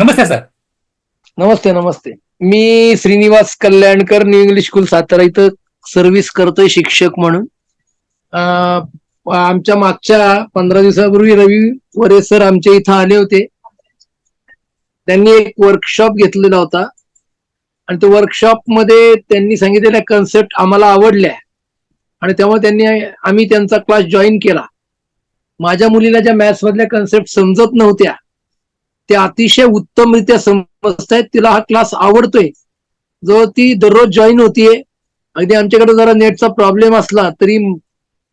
नमस्ते sir. नमस्ते नमस्ते. मी Shrinivas Kalyankar new English school Satara इथं सर्व्हिस करतोय शिक्षक म्हणून. आमच्या मागच्या पंधरा दिवसापूर्वी रवी वरे सर आमच्या इथं आले होते. त्यांनी एक वर्कशॉप घेतलेला होता. आणि त्या वर्कशॉपमध्ये त्यांनी सांगितलेल्या कन्सेप्ट आम्हाला आवडल्या. आणि त्यामुळे त्यांनी आम्ही त्यांचा क्लास जॉईन केला. माझ्या मुलीला ज्या मॅथ्स मधल्या कन्सेप्ट समजत नव्हत्या त्या अतिशय उत्तमरित्या समजतायत. तिला हा क्लास आवडतोय. जो ती दररोज जॉईन होतीये. अगदी आमच्याकडे जरा नेटचा प्रॉब्लेम असला तरी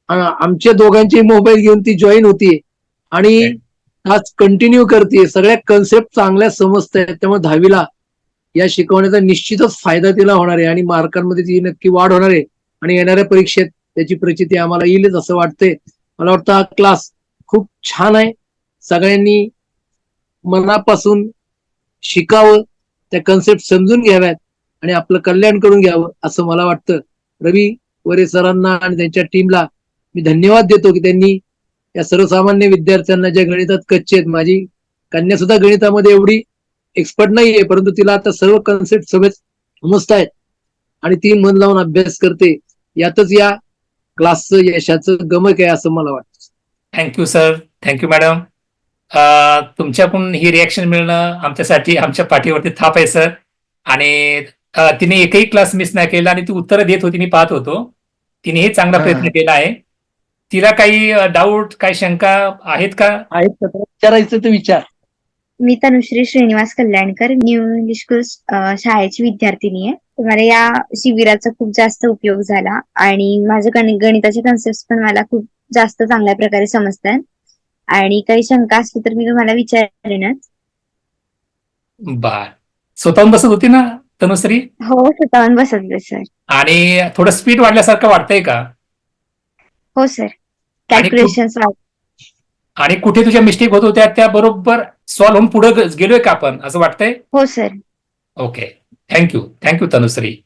आमच्या दोघांचे मोबाईल घेऊन ती जॉईन होतीये. आणि आज कंटिन्यू करते सगळ्या कन्सेप्ट चांगल्या समजतायत. त्यामुळे दहावीला या शिकवण्याचा निश्चितच फायदा तिला होणार आहे. आणि मार्कांमध्ये ती नक्की वाढ होणार आहे. आणि येणाऱ्या परीक्षेत त्याची प्रचिती आम्हाला येईलच असं वाटतंय. मला वाटतं हा क्लास खूप छान आहे. सगळ्यांनी मनापासून शिकावं त्या कन्सेप्ट समजून घ्याव्यात आणि आपलं कल्याण करून घ्यावं असं मला वाटतं. रवी वरे सरांना आणि त्यांच्या टीमला मी धन्यवाद देतो की त्यांनी या सर्वसामान्य विद्यार्थ्यांना ज्या गणितात कच्चे आहेत माझी कन्या सुद्धा गणितामध्ये एवढी एक्सपर्ट नाहीये परंतु तिला आता सर्व कन्सेप्ट समेत समजत आहेत. आणि ती मन लावून अभ्यास करते. यातच या क्लासचं यशाचं गमक आहे असं मला वाटतं. थँक्यू सर थँक्यू मॅडम तुमच्याकडून ही रिॲक्शन मिळणं आमच्यासाठी आमच्या पाठीवरती थाप आहे सर आणि तिने एकही क्लास मिस नाही केला आणि ती उत्तरं देत होती मी पाहत होतो. तिनेही चांगला. प्रयत्न केला आहे. तिला काही डाऊट काही शंका आहेत का? आहेत विचारायचं तर विचार. मी Tanushree Shrinivas Kalyankar new English school शाळेची विद्यार्थिनी आहे. तर मला या शिबिराचा खूप जास्त उपयोग झाला आणि माझे गणि- गणिताचे कन्सेप्ट पण मला खूप जास्त चांगल्या प्रकारे समजतात. आणि काही शंका असली तर मी तुम्हाला विचारेनच. बर स्वतःहून बसत होती ना तनुश्री? हो स्वतःहून बसत सर. आणि थोडं स्पीड वाढल्यासारखं वाटतंय का? हो सर. कॅल्क्युलेशन आणि कुठे तुझ्या मिस्टेक होत होत्या त्या बरोबर सॉल्व्ह होऊन पुढे गेलोय का आपण? असं वाटतंय? हो sir. Okay thank you thank you Tanushree.